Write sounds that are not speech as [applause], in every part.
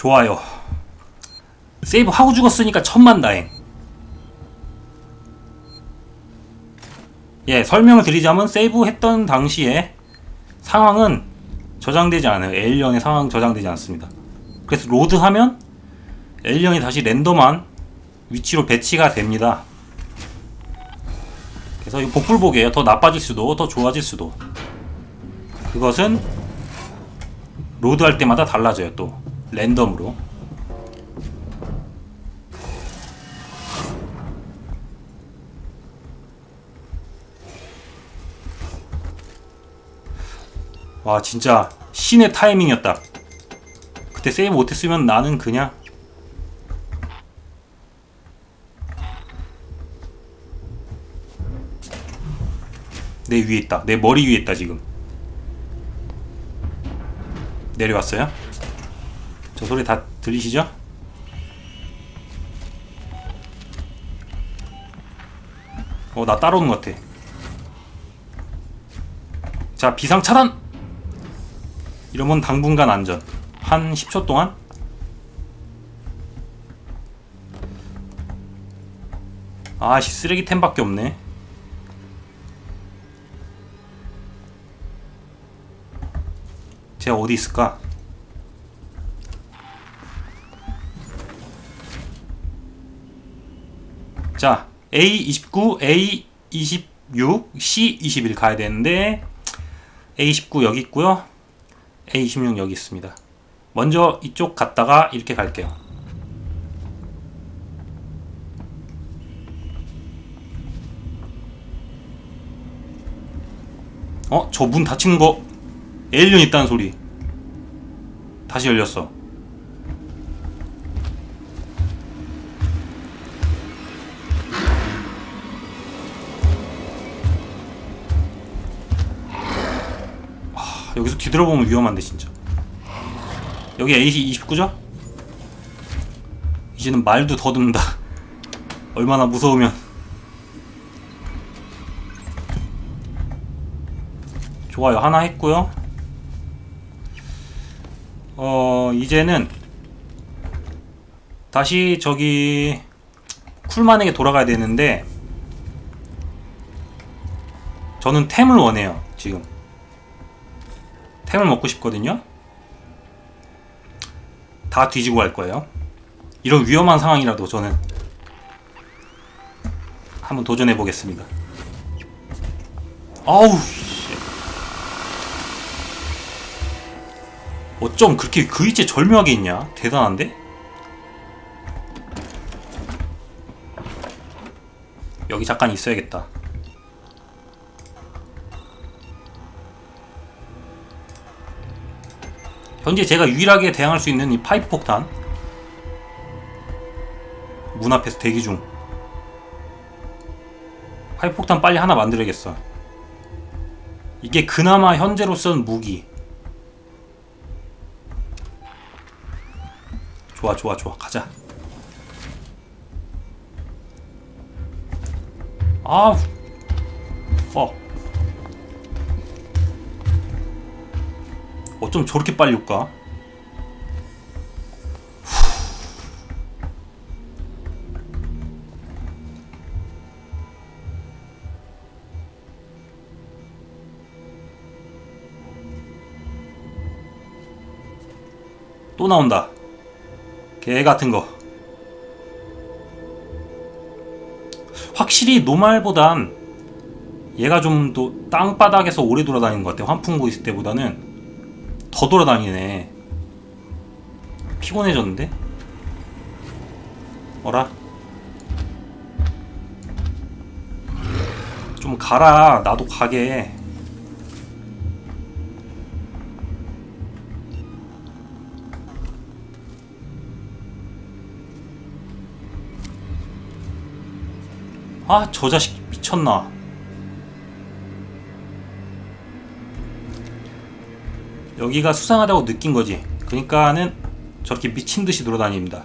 좋아요. 세이브 하고 죽었으니까 천만 다행. 예, 설명을 드리자면 세이브 했던 당시에 상황은 저장되지 않아요. 에일리언의 상황 저장되지 않습니다. 그래서 로드 하면 에일리언이 다시 랜덤한 위치로 배치가 됩니다. 그래서 이 복불복이에요. 더 나빠질 수도, 더 좋아질 수도. 그것은 로드 할 때마다 달라져요. 또 랜덤으로. 와 진짜 신의 타이밍이었다. 그때 세이브 못했으면 나는 그냥 내 위에 있다. 내 머리 위에 있다 지금. 내려왔어요? 저 소리 다 들리시죠? 어, 나 따라오는 것 같아. 자, 비상 차단! 이러면 당분간 안전. 한 10초 동안? 아씨, 쓰레기템밖에 없네. 제가 어디 있을까? 자, A29, A26, C21 가야 되는데 A19 여기 있고요. A26 여기 있습니다. 먼저 이쪽 갔다가 이렇게 갈게요. 어? 저 문 닫힌 거 에일리언 있다는 소리. 다시 열렸어. 뒤돌아보면 위험한데 진짜. 여기 A 29죠? 이제는 말도 더듬는다. [laughs] 얼마나 무서우면. 좋아요. 하나 했고요. 어, 이제는 다시 저기 쿨만에게 돌아가야 되는데 저는 템을 원해요. 지금. 템을 먹고 싶거든요. 다 뒤지고 갈 거예요. 이런 위험한 상황이라도 저는 한번 도전해 보겠습니다. 아우 어쩜 그렇게 그 위치에 절묘하게 있냐? 대단한데? 여기 잠깐 있어야겠다. 현재 제가 유일하게 대항할 수 있는 이 파이프 폭탄. 문 앞에서 대기 중. 파이프 폭탄 빨리 하나 만들어야겠어. 이게 그나마 현재로선 무기. 좋아 좋아 좋아. 가자. 아 어쩜 저렇게 빨리 올까 또 나온다 개 같은 거. 확실히 노말보단 얘가 좀 더 땅바닥에서 오래 돌아다니는 것 같아. 환풍구 있을 때보다는 더 돌아다니네. 피곤해졌는데? 어라? 좀 가라. 나도 가게. 아, 저 자식 미쳤나. 여기가 수상하다고 느낀 거지. 그러니까는 저렇게 미친 듯이 돌아다닙니다.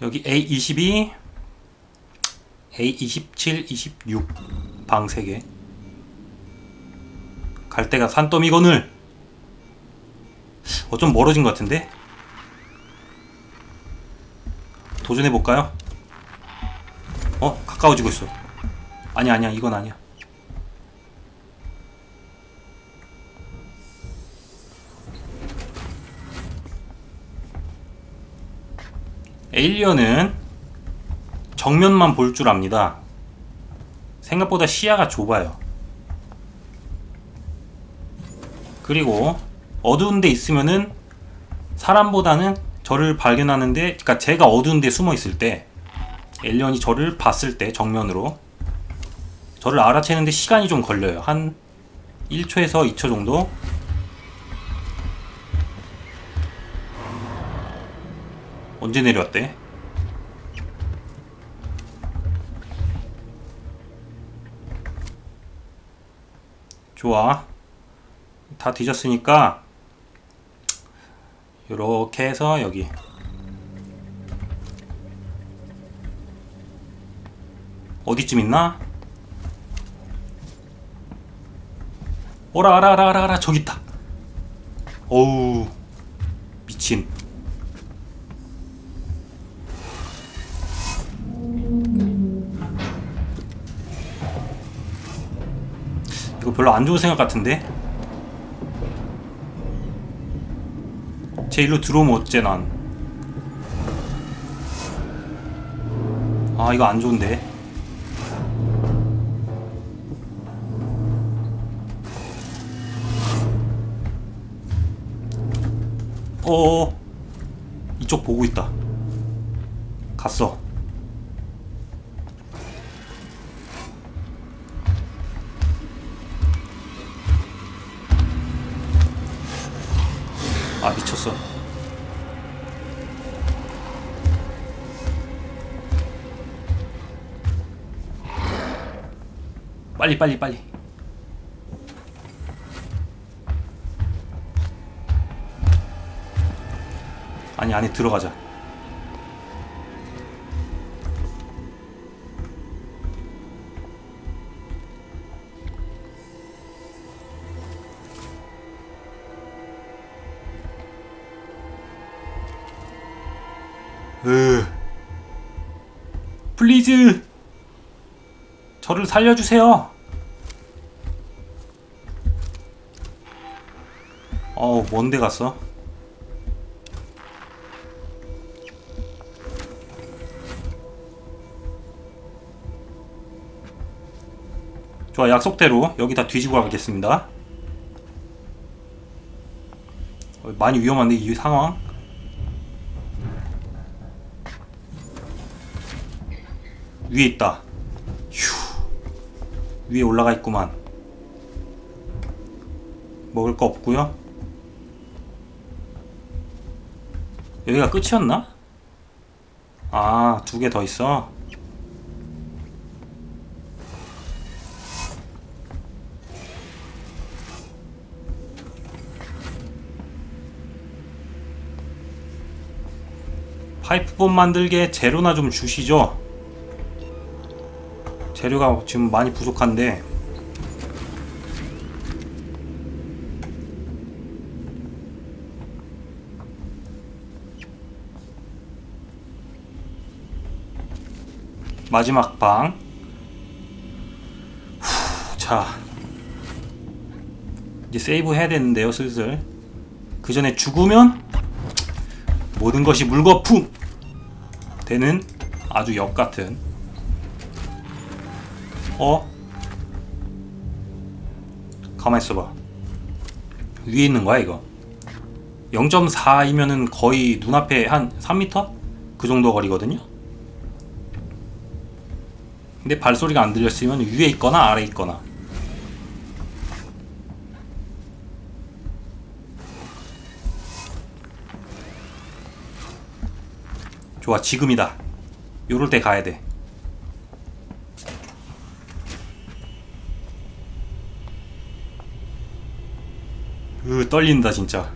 여기 A22, A27, 26, 방 3개. 갈 데가 산더미거늘 어좀 멀어진 것 같은데 도전해 볼까요? 어 가까워지고 있어 아니야 아니야 이건 아니야 에일리언은 정면만 볼 줄 압니다. 생각보다 시야가 좁아요. 그리고 어두운 데 있으면은 사람보다는 저를 발견하는데, 그러니까 제가 어두운 데 숨어 있을 때, 에일리언이 저를 봤을 때 정면으로 저를 알아채는데 시간이 좀 걸려요. 한 1초에서 2초 정도. 언제 내려왔대? 좋아. 다 뒤졌으니까 이렇게 해서 여기 어디쯤 있나? 오라 알아 알아 알아 알아 저기 있다. 어우 미친. 이거 별로 안 좋은 생각 같은데? 제 일로 들어오면 어째 난. 아 이거 안 좋은데. 어어 이쪽 보고 있다. 갔어. 아 미쳤어. 빨리 빨리 빨리. 아니 안에 들어가자. 으. 플리즈. 저를 살려주세요. 어우, 뭔데 갔어? 좋아, 약속대로 여기 다 뒤지고 가겠습니다. 어, 많이 위험한데, 이 상황? 위에 있다. 휴. 위에 올라가 있구만. 먹을 거 없고요. 여기가 끝이었나? 아, 두 개 더 있어. 파이프bom 만들게 재료나 좀 주시죠. 재료가 지금 많이 부족한데 마지막 방. 후, 자. 이제 세이브 해야 되는데요, 슬슬. 그 전에 죽으면 모든 것이 물거품 되는 아주 역 같은 어? 가만 있어봐. 위에 있는 거야 이거. 0.4이면은 거의 눈앞에 한 3m? 그 정도 거리거든요. 근데 발소리가 안 들렸으면 위에 있거나 아래에 있거나. 좋아 지금이다. 요럴 때 가야 돼. 으, 떨린다 진짜.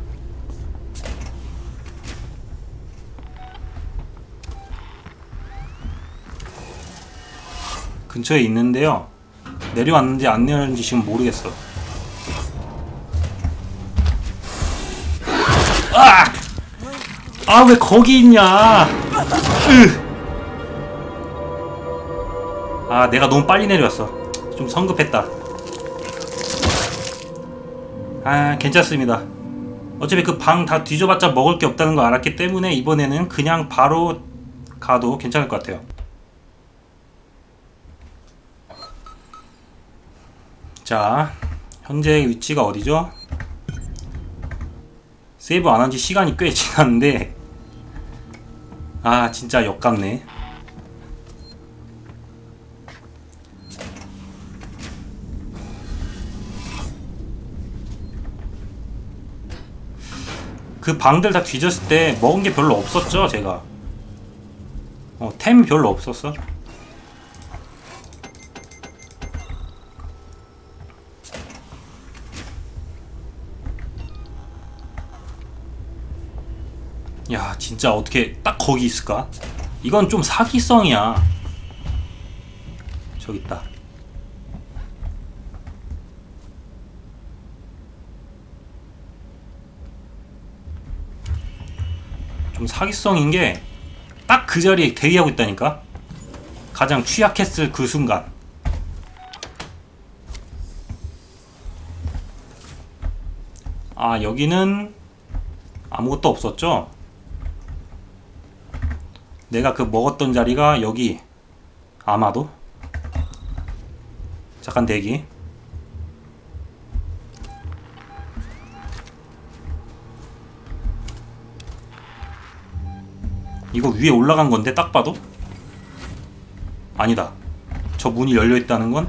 근처에 있는데요. 내려왔는지 안 내려왔는지 지금 모르겠어. 아! 왜 거기 있냐? 으. 아 내가 너무 빨리 내려왔어. 좀 성급했다. 아 괜찮습니다. 어차피 그 방 다 뒤져봤자 먹을 게 없다는 거 알았기 때문에 이번에는 그냥 바로 가도 괜찮을 것 같아요. 자 현재 위치가 어디죠? 세이브 안 한 지 시간이 꽤 지났는데 아 진짜 역같네. 그 방들 다 뒤졌을 때 먹은 게 별로 없었죠 제가? 어, 템 별로 없었어 야 진짜 어떻게 딱 거기 있을까? 이건 좀 사기성이야 저기 있다 좀 사기성인 게 딱 그 자리에 대기하고 있다니까 가장 취약했을 그 순간 아 여기는 아무것도 없었죠? 내가 그 먹었던 자리가 여기 아마도? 잠깐 대기. 이거 위에 올라간 건데 딱 봐도? 아니다. 저 문이 열려 있다는 건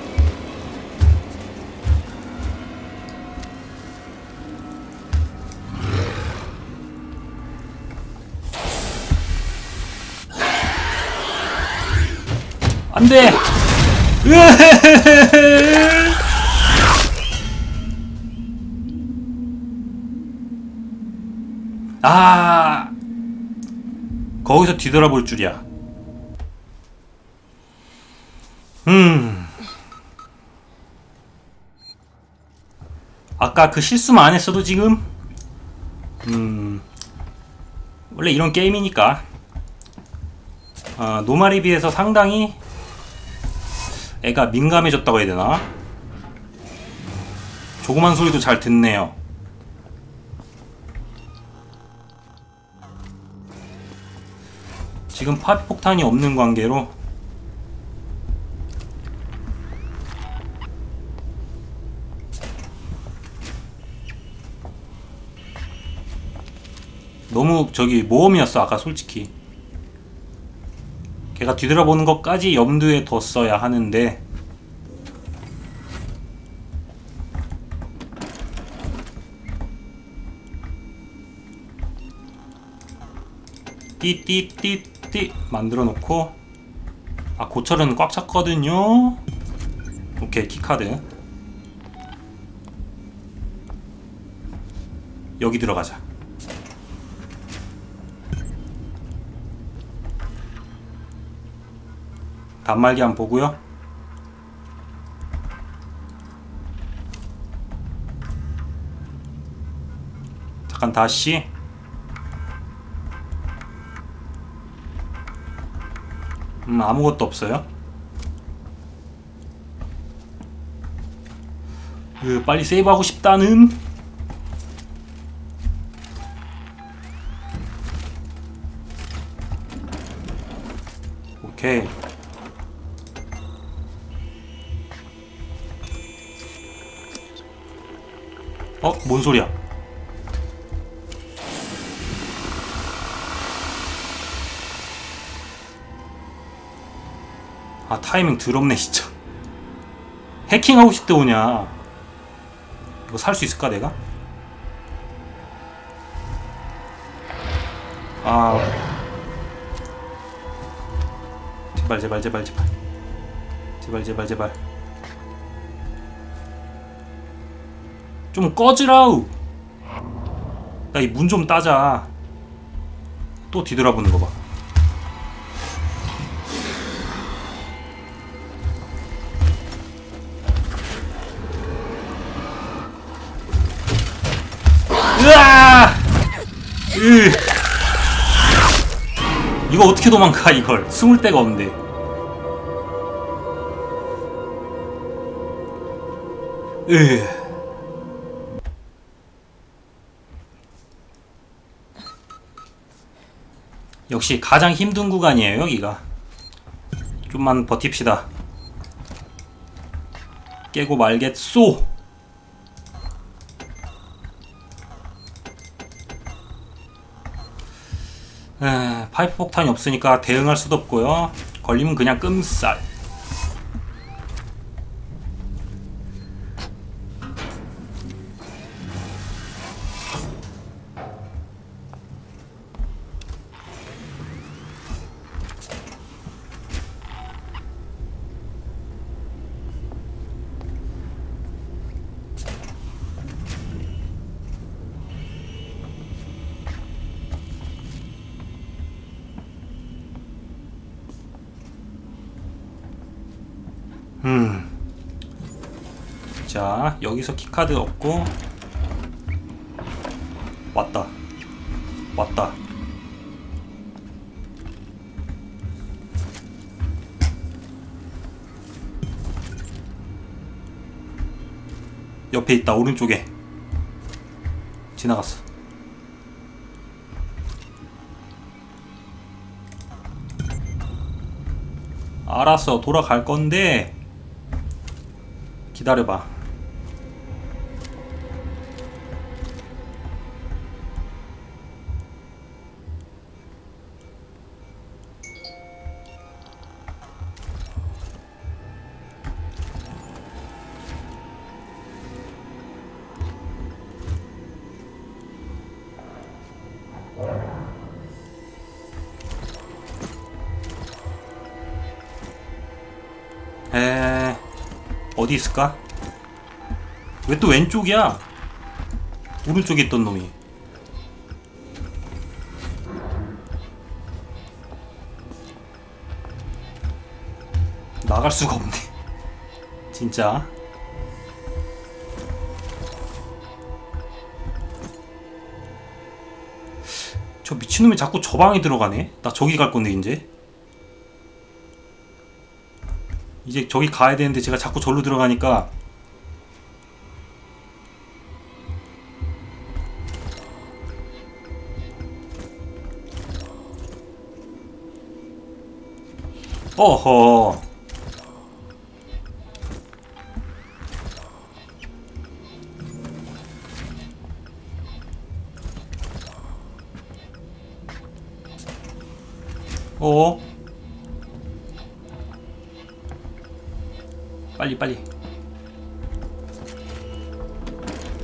돼 [laughs] 아 거기서 뒤돌아볼 줄이야. 음. 아까 그 실수만 안 했어도 지금? 음. 원래 이런 게임이니까. 아, 노말에 비해서 상당히 애가 민감해졌다고 해야 되나? 조그만 소리도 잘 듣네요. 지금 파비 폭탄이 없는 관계로 너무 저기 모험이었어 아까 솔직히 걔가 뒤돌아보는 것까지 염두에 뒀어야 하는데. 띠띠띠띠 만들어 놓고. 아 고철은 꽉 찼거든요. 오케이 키카드. 여기 들어가자 단말기 한번 보고요. 잠깐 다시 음 아무것도 없어요. 으, 빨리 세이브하고 싶다는 오케이 아 타이밍 더럽네 진짜. 해킹하고 싶대 오냐? 이거 살 수 있을까 내가? 아. 제발 제발 제발 제발. 제발 제발 제발. 좀 꺼지라우. 나 이 문 좀 따자. 또 뒤돌아보는 거봐 으. 이거 어떻게 도망가 이걸? 숨을 데가 없는데 으. 역시 가장 힘든 구간이에요 여기가. 좀만 버팁시다. 깨고 말겠소 에, 파이프 폭탄이 없으니까 대응할 수도 없고요. 걸리면 그냥 끔살. 여기서 키카드 없고 왔다. 왔다. 옆에 있다. 오른쪽에. 지나갔어. 알았어. 돌아갈 건데 기다려봐. 어디 있을까? 왜 또 왼쪽이야? 오른쪽에 있던 놈이. 나갈 수가 없네. [laughs] 진짜. 저 미친놈이 자꾸 저 방에 들어가네? 나 저기 갈 건데, 이제. 이제 저기 가야 되는데 제가 자꾸 절로 들어가니까. 어허. 어 빨리 빨리.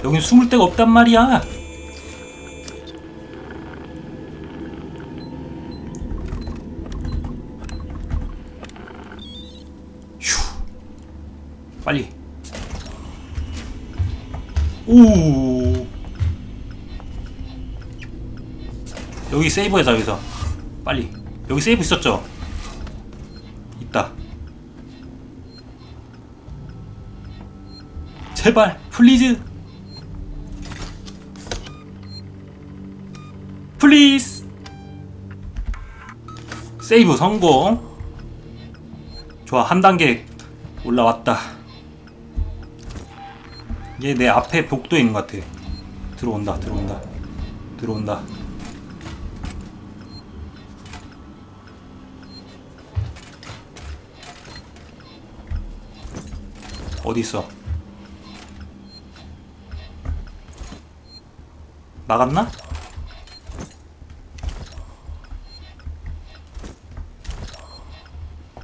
여긴 숨을 데가 없단 말이야. 휴. 빨리. 오. 여기 세이브하자 여기서. 빨리. 여기 세이브 있었죠 있다 제발 플리즈. 플리즈. 세이브 성공. 좋아 한 단계 올라왔다. 얘 내 앞에 복도에 있는 것 같아. 들어온다 들어온다 들어온다. 어디 있어 나갔나?